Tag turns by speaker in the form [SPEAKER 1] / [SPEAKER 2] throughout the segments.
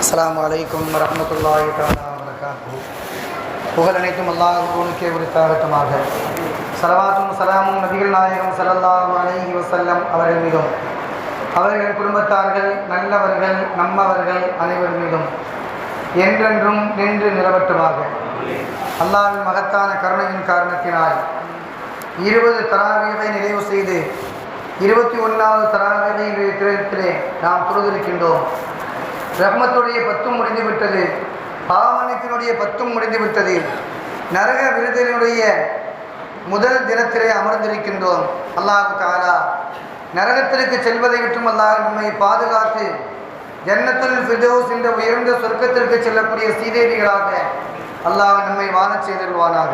[SPEAKER 1] அஸ்லாம் அலைக்கும் வரமத்துல்லாஹி தஆலா வபரகாத்துஹு. புகழ் அனைத்தும் அல்லாஹ்வுக்கே உரித்தாகட்டுமாக. சலவாத்தும் சலாமும் நபிகள் நாயகம் ஸல்லல்லாஹு அலஹி வசல்லம் அவர்கள் மீதும் அவர்கள் குடும்பத்தார்கள் நல்லவர்கள் நம்மவர்கள் அனைவர் மீதும் என்றென்றும் நின்று நிலவட்டுமாக. அல்லாவின் மகத்தான கருணையின் காரணத்தினால் இருபது தராவீதை நிறைவு செய்து இருபத்தி ஒன்றாவது தராவீதை இன்றைய திரையத்திலே நாம் தொழுதிருக்கின்றோம். ரஹ்மத்துடைய பத்தும் முடிந்து விட்டது பாவமன்னிப்பினுடைய பத்தும் முடிந்து விட்டது நரக விருதினுடைய முதல் தினத்திலே அமர்ந்திருக்கின்றோம். அல்லாஹு தாலா நரகத்திற்கு செல்வதை விட்டும் அல்லாஹ் நம்மை பாதுகாத்து ஜன்னத்துல் ஃபிர்தௌஸ் என்ற உயர்ந்த சொர்க்கத்திற்கு செல்லக்கூடிய சீதேவிகளாக அல்லாஹ் நம்மை வாழச் செய்திருவானாக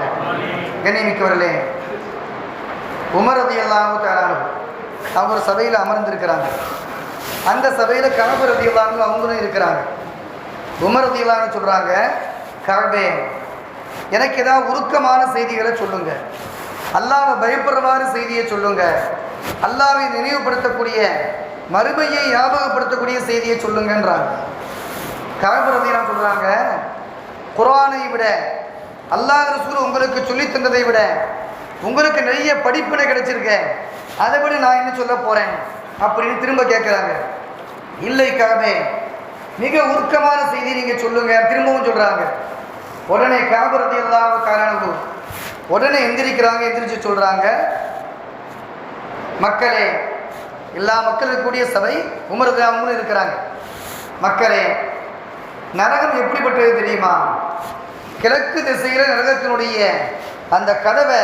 [SPEAKER 1] கண்ணியமிக்கவர்களே உமர் ரதி அல்லாஹு தாலானு அவங்க சபையில் அமர்ந்திருக்கிறாங்க. அந்த சபையில் கணவர் ரதி அவங்களும் இருக்கிறாங்க. உமர் சொல்கிறாங்க கரபே எனக்கு ஏதாவது உருக்கமான செய்திகளை சொல்லுங்க. அல்லாவை பயப்படுறவாறு செய்தியை சொல்லுங்க. அல்லாவை நினைவுபடுத்தக்கூடிய மறுமையை ஞாபகப்படுத்தக்கூடிய செய்தியை சொல்லுங்கன்றாங்க. கணவர் சொல்கிறாங்க குரானை விட அல்லாஹ் ரசூல் உங்களுக்கு சொல்லித் தந்ததை விட உங்களுக்கு நிறைய படிப்பினை கிடைச்சிருக்கேன் அதை விட நான் என்ன சொல்ல போகிறேன் அப்படின்னு திரும்ப கேட்குறாங்க இல்லை காபே மிக உருக்கமான செய்தி நீங்கள் சொல்லுங்க திரும்பவும் சொல்கிறாங்க உடனே காபரதி அல்லாஹ் காரணம் உடனே எந்திரிக்கிறாங்க எந்திரிச்சு சொல்கிறாங்க மக்களே எல்லா மக்களுக்கு கூடிய சபை உமரது அவங்களும் இருக்கிறாங்க. மக்களே நரகம் எப்படிப்பட்டது தெரியுமா? கிழக்கு திசையில் நரகத்தினுடைய அந்த கதவை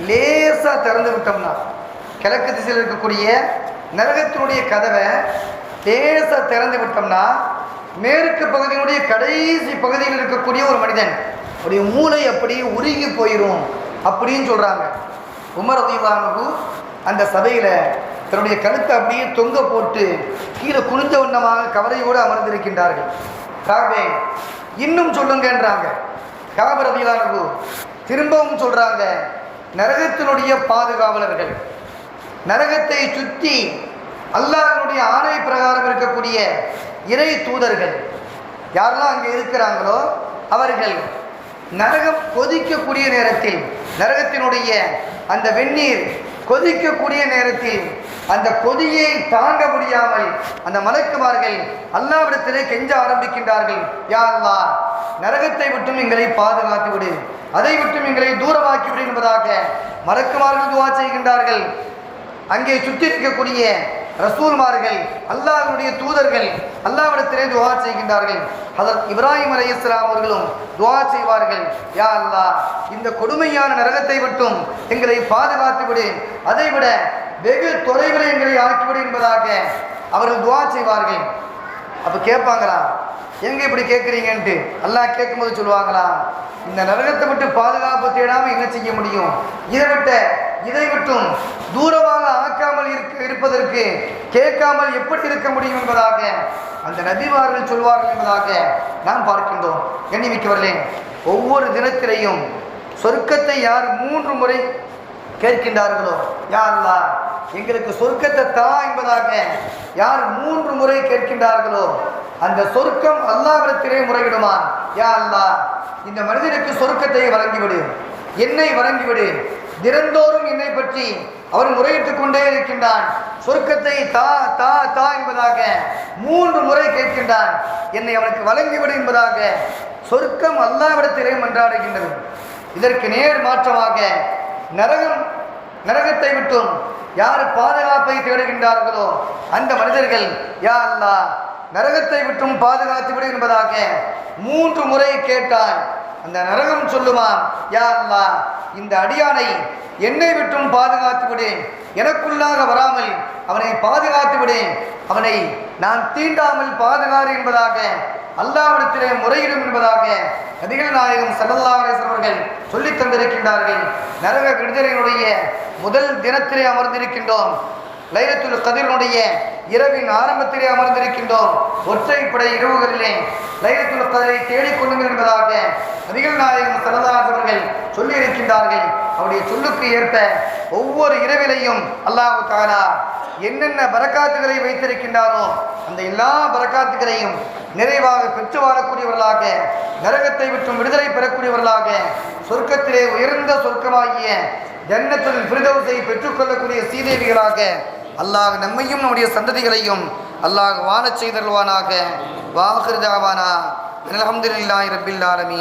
[SPEAKER 1] லேசாக திறந்து விட்டோம்னா கிழக்கு திசையில் இருக்கக்கூடிய நரகத்தினுடைய கதவை லேசாக திறந்து விட்டோம்னா மேற்கு பகுதியினுடைய கடைசி பகுதியில் இருக்கக்கூடிய ஒரு மனிதன் உடைய மூளை அப்படியே உருகி போயிடும் அப்படின்னு சொல்கிறாங்க உமர் அதிவானு அந்த சபையில் தன்னுடைய கழுத்தை அப்படியே தொங்க போட்டு கீழே குனிஞ்ச வண்ணமாக கவலையோடு அமர்ந்திருக்கின்றார்கள். காபே இன்னும் சொல்லுங்கன்றாங்க. காபர் அதிவானு திரும்பவும் சொல்கிறாங்க நரகத்தினுடைய பாதுகாவலர்கள். நரகத்தை சுற்றி அல்லாஹனுடைய ஆணை பிரகாரம் இருக்கக்கூடிய இறை தூதர்கள் யாரெல்லாம் அங்கே இருக்கிறாங்களோ அவர்கள் நரகம் கொதிக்கக்கூடிய நேரத்தில் நரகத்தினுடைய அந்த வெந்நீர் கொதிக்கக்கூடிய நேரத்தில் அந்த கொதியை தாங்க முடியாமல் அந்த மலக்குமார்கள் அல்லாவிடத்திலே கெஞ்ச ஆரம்பிக்கின்றார்கள். யா நரகத்தை விட்டும் எங்களை பாதுகாத்து விடு. அதை விட்டும் எங்களை தூரமாக்கி விடு என்பதாக மலக்குமார்கள் துவா செய்கின்றார்கள். அங்கே சுற்றி இருக்கக்கூடிய ரசூல்மார்கள் அல்லாஹனுடைய தூதர்கள் அல்லாவிடத்திலே துவா செய்கின்றார்கள். அதற்கு இப்ராஹிம் அலி இஸ்லாம் அவர்களும் துவா செய்வார்கள். யா அல்லாஹ் இந்த கொடுமையான நரகத்தை விட்டும் எங்களை பாதுகாத்து விடு. அதை விட வெகு தொலைவில் எங்களை ஆக்கிவிடு என்பதாக அவர்கள் துவா செய்வார்கள். அப்போ கேட்பாங்களா? எங்க இப்படி கேட்குறீங்கன்ட்டு அல்லாஹ் கேட்கும்போது சொல்லுவாங்களா? இந்த நரகத்தை விட்டு பாதுகாப்பு தேடாமல் என்ன செய்ய முடியும்? இதை விட்ட இதை விட்டும் தூரமாக ஆக்காமல் இருக்க இருப்பதற்கு கேட்காமல் எப்படி இருக்க முடியும் என்பதாக அந்த நபிவார்கள் சொல்வார்கள் என்பதாக நாம் பார்க்கின்றோம். எண்ணிமிக்கவர்களே ஒவ்வொரு தினத்திலையும் சொர்க்கத்தை யார் மூன்று முறை கேட்கின்றார்களோ? யா அல்லாஹ் எங்களுக்கு சொர்க்கத்தை தா என்பதாக யார் மூன்று முறை கேட்கின்றார்களோ அந்த சொர்க்கம் அல்லாவிடத்திலே முறையிடுமா யா அல்லா இந்த மனிதனுக்கு சொர்க்கத்தை வழங்கிவிடு என்னை வழங்கிவிடு. தினந்தோறும் என்னை பற்றி அவன் முறையிட்டுக் கொண்டே இருக்கின்றான். சொர்க்கத்தை தா தா தா என்பதாக மூன்று முறை கேட்கின்றான். என்னை அவனுக்கு வழங்கிவிடு என்பதாக சொர்க்கம் அல்லாவிடத்திலே மன்றாடுகின்றது. இதற்கு நேர் மாற்றமாக நரகம் நரகத்தை விட்டும் யார் பாதுகாப்பை தேடுகின்றார்களோ அந்த மனிதர்கள் யா அல்லா நரகத்தை விட்டும் பாதுகாத்து விடு என்பதாக மூன்று முறை கேட்டால் அந்த நரகம் சொல்லுவான் யா அல்லா இந்த அடியானை என்னை விட்டும் பாதுகாத்து விடேன் எனக்குள்ளாக வராமல் அவனை பாதுகாத்து விடேன் அவனை நான் தீண்டாமல் பாதுகாறு என்பதாக அல்லாவிடத்திலே முறையிடும் என்பதாக நபிகள் நாயகம் சல்லல்லா அலிஸ்லாம் அவர்கள் சொல்லித் தந்திருக்கின்றார்கள். நரக விடுதலையினுடைய முதல் தினத்திலே அமர்ந்திருக்கின்றோம். லைலத்துல் கதிரனுடைய இரவின் ஆரம்பத்திலே அமர்ந்திருக்கின்றோம். ஒற்றைப்படை இரவுகளிலே லைலத்துல் கதிரை தேடிக்கொள்ளுங்கள் என்பதாக நபிகள் நாயகம் சல்லல்லாஹு அவர்கள் சொல்லி இருக்கின்றார்கள் அவருடைய சொல்லுக்கு ஏற்ப ஒவ்வொரு இரவிலையும் அல்லாஹு தாரா என்னென்ன பரக்காத்துகளை வைத்திருக்கின்றாரோ அந்த எல்லா பரக்காத்துகளையும் நிறைவாக பெற்று வாழக்கூடியவர்களாக நரகத்தை விட்டும் விடுதலை பெறக்கூடியவர்களாக சொர்க்கத்திலே உயர்ந்த சொர்க்கமாகிய ஜன்னத்தில் பிரதோசை பெற்றுக்கொள்ளக்கூடிய சீதேவிகளாக அல்லாஹ் நம்மையும் நம்முடைய சந்ததிகளையும் அல்லாஹ் வாழச் செய்தல்வானாக வாகிருதாவானா அலமதுல்லாய் ரபில்லாலமி